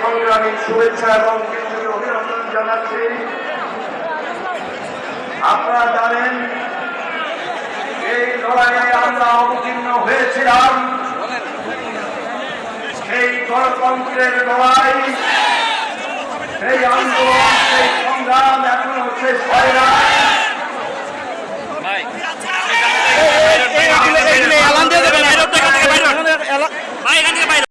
সংগ্রামী শুভেচ্ছা এবং অভিনন্দন জানাচ্ছি। আপনারা জানেন, এই লড়াইয়ে আমরা অবতীর্ণ হয়েছিলাম। সেই গণতন্ত্রের লড়াই, সেই আন্দোলন, সেই সংগ্রাম এখনও শেষ হয় না